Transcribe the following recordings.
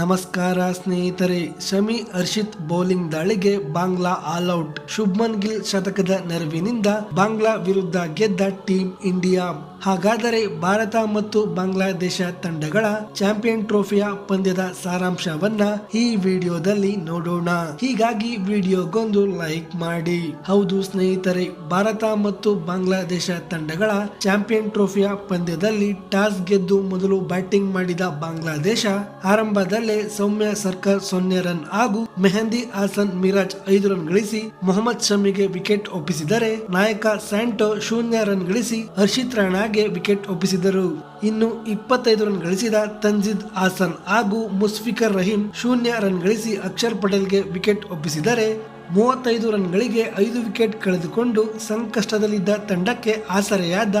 ನಮಸ್ಕಾರ ಸ್ನೇಹಿತರೆ, ಶಮಿ ಹರ್ಷಿತ್ ಬೌಲಿಂಗ್ ದಾಳಿಗೆ ಬಾಂಗ್ಲಾ ಆಲ್ ಔಟ್. ಶುಭ್ಮನ್ ಗಿಲ್ ಶತಕದ ನೆರವಿನಿಂದ ಬಾಂಗ್ಲಾ ವಿರುದ್ಧ ಗೆದ್ದ ಟೀಂ ಇಂಡಿಯಾ. ಹಾಗಾದರೆ ಭಾರತ ಮತ್ತು ಬಾಂಗ್ಲಾದೇಶ ತಂಡಗಳ ಚಾಂಪಿಯನ್ ಟ್ರೋಫಿಯ ಪಂದ್ಯದ ಸಾರಾಂಶವನ್ನ ಈ ವಿಡಿಯೋದಲ್ಲಿ ನೋಡೋಣ. ಹೀಗಾಗಿ ವಿಡಿಯೋಗೊಂದು ಲೈಕ್ ಮಾಡಿ. ಹೌದು ಸ್ನೇಹಿತರೆ, ಭಾರತ ಮತ್ತು ಬಾಂಗ್ಲಾದೇಶ ತಂಡಗಳ ಚಾಂಪಿಯನ್ ಟ್ರೋಫಿಯ ಪಂದ್ಯದಲ್ಲಿ ಟಾಸ್ ಗೆದ್ದು ಮೊದಲು ಬ್ಯಾಟಿಂಗ್ ಮಾಡಿದ ಬಾಂಗ್ಲಾದೇಶ ಆರಂಭದಲ್ಲೇ ಸೌಮ್ಯ ಸರ್ಕಾರ್ ಸೊನ್ನೆ ರನ್ ಹಾಗೂ ಮೆಹಂದಿ ಹಾಸನ್ ಮಿರಾಜ್ ಐದು ರನ್ ಗಳಿಸಿ ಮೊಹಮ್ಮದ್ ಶಮಿಗೆ ವಿಕೆಟ್ ಒಪ್ಪಿಸಿದರೆ ನಾಯಕ ಸ್ಯಾಂಟೋ ಶೂನ್ಯ ರನ್ ಗಳಿಸಿ ಹರ್ಷಿತ್ ರಾಣಾಗೆ ವಿಕೆಟ್ ಒಪ್ಪಿಸಿದರು. ಇನ್ನು ಇಪ್ಪತ್ತೈದು ರನ್ ಗಳಿಸಿದ ತಂಜಿದ್ ಹಾಸನ್ ಹಾಗೂ ಮುಸ್ಫಿಕರ್ ರಹೀಂ ಶೂನ್ಯ ರನ್ ಗಳಿಸಿ ಅಕ್ಷರ್ ಪಟೇಲ್ಗೆ ವಿಕೆಟ್ ಒಪ್ಪಿಸಿದರೆ ಮೂವತ್ತೈದು ರನ್ಗಳಿಗೆ ಐದು ವಿಕೆಟ್ ಕಳೆದುಕೊಂಡು ಸಂಕಷ್ಟದಲ್ಲಿದ್ದ ತಂಡಕ್ಕೆ ಆಸರೆಯಾದ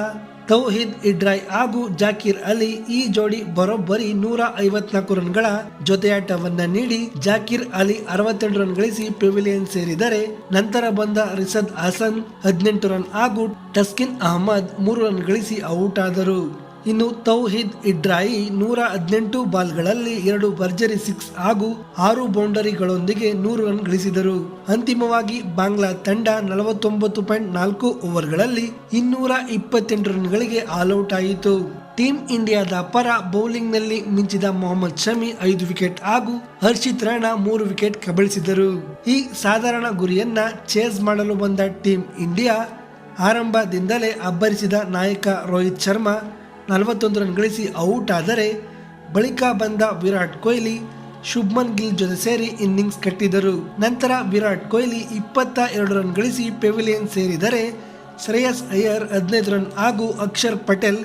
ತೌಹಿದ್, ಇಡ್ರಾಯ್ ಹಾಗೂ ಜಾಕೀರ್ ಅಲಿ ಈ ಜೋಡಿ ಬರೋಬ್ಬರಿ ನೂರ ಐವತ್ನಾಲ್ಕು ರನ್ಗಳ ಜೊತೆಯಾಟವನ್ನ ನೀಡಿ ಜಾಕೀರ್ ಅಲಿ ಅರವತ್ತೆರಡು ರನ್ ಗಳಿಸಿ ಪೆವಿಲಿಯನ್ ಸೇರಿದರೆ ನಂತರ ಬಂದ ರಿಸದ್ ಹಸನ್ ಹದಿನೆಂಟು ರನ್ ಹಾಗೂ ಟಸ್ಕಿನ್ ಅಹಮದ್ ಮೂರು ರನ್ ಗಳಿಸಿ ಔಟ್ ಆದರು ಇನ್ನು ತೌಹಿದ್ ಇಡ್ರಾಯಿ ನೂರ ಹದಿನೆಂಟು ಬಾಲ್ಗಳಲ್ಲಿ ಎರಡು ಭರ್ಜರಿ ಸಿಕ್ಸ್ ಹಾಗೂ ಆರು ಬೌಂಡರಿಗಳೊಂದಿಗೆ ನೂರು ರನ್ ಗಳಿಸಿದರು. ಅಂತಿಮವಾಗಿ ಬಾಂಗ್ಲಾ ತಂಡ ನಲವತ್ತೊಂಬತ್ತು ಪಾಯಿಂಟ್ ನಾಲ್ಕು ಓವರ್ಗಳಲ್ಲಿ ಇನ್ನೂರ ಇಪ್ಪತ್ತೆಂಟು ರನ್ಗಳಿಗೆ ಆಲ್ಔಟ್ ಆಯಿತು. ಟೀಂ ಇಂಡಿಯಾದ ಪರ ಬೌಲಿಂಗ್ನಲ್ಲಿ ಮಿಂಚಿದ ಮೊಹಮ್ಮದ್ ಶಮಿ ಐದು ವಿಕೆಟ್ ಹಾಗೂ ಹರ್ಷಿತ್ ರಾಣಾ ಮೂರು ವಿಕೆಟ್ ಕಬಳಿಸಿದರು. ಈ ಸಾಧಾರಣ ಗುರಿಯನ್ನ ಚೇಸ್ ಮಾಡಲು ಬಂದ ಟೀಂ ಇಂಡಿಯಾ ಆರಂಭದಿಂದಲೇ ಅಬ್ಬರಿಸಿದ ನಾಯಕ ರೋಹಿತ್ ಶರ್ಮಾ ನಲವತ್ತೊಂದು ರನ್ ಗಳಿಸಿ ಔಟ್ ಆದರೆ ಬಳಿಕ ಬಂದ ವಿರಾಟ್ ಕೊಹ್ಲಿ ಶುಭ್ಮನ್ ಗಿಲ್ ಜೊತೆ ಸೇರಿ ಇನ್ನಿಂಗ್ಸ್ ಕಟ್ಟಿದರು ನಂತರ ವಿರಾಟ್ ಕೊಹ್ಲಿ ಇಪ್ಪತ್ತ ಎರಡು ರನ್ ಗಳಿಸಿ ಪೆವಿಲಿಯನ್ ಸೇರಿದರೆ ಶ್ರೇಯಸ್ ಅಯ್ಯರ್ ಹದಿನೈದು ರನ್ ಹಾಗೂ ಅಕ್ಷರ್ ಪಟೇಲ್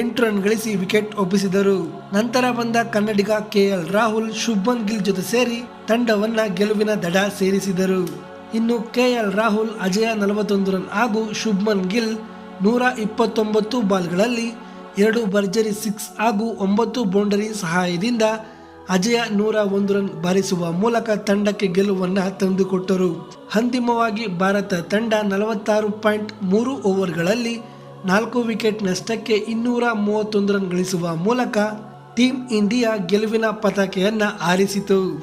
ಎಂಟು ರನ್ ಗಳಿಸಿ ವಿಕೆಟ್ ಒಪ್ಪಿಸಿದರು. ನಂತರ ಬಂದ ಕನ್ನಡಿಗ ಕೆ ಎಲ್ ರಾಹುಲ್ ಶುಭ್ಮನ್ ಗಿಲ್ ಜೊತೆ ಸೇರಿ ತಂಡವನ್ನ ಗೆಲುವಿನ ದಡ ಸೇರಿಸಿದರು. ಇನ್ನು ಕೆ ಎಲ್ ರಾಹುಲ್ ಅಜಯ ನಲವತ್ತೊಂದು ರನ್ ಹಾಗೂ ಶುಭ್ಮನ್ ಗಿಲ್ ನೂರ ಇಪ್ಪತ್ತೊಂಬತ್ತು ಬಾಲ್ಗಳಲ್ಲಿ ಎರಡು ಭರ್ಜರಿ ಸಿಕ್ಸ್ ಹಾಗೂ ಒಂಬತ್ತು ಬೌಂಡರಿ ಸಹಾಯದಿಂದ ಅಜಯ ನೂರ ಒಂದು ರನ್ ಬಾರಿಸುವ ಮೂಲಕ ತಂಡಕ್ಕೆ ಗೆಲುವನ್ನು ತಂದುಕೊಟ್ಟರು. ಅಂತಿಮವಾಗಿ ಭಾರತ ತಂಡ ನಲವತ್ತಾರು ಪಾಯಿಂಟ್ ಮೂರು ಓವರ್ಗಳಲ್ಲಿ ನಾಲ್ಕು ವಿಕೆಟ್ ನಷ್ಟಕ್ಕೆ ಇನ್ನೂರ ಮೂವತ್ತೊಂದು ರನ್ ಗಳಿಸುವ ಮೂಲಕ ಟೀಂ ಇಂಡಿಯಾ ಗೆಲುವಿನ ಪತಾಕೆಯನ್ನು ಆರಿಸಿತು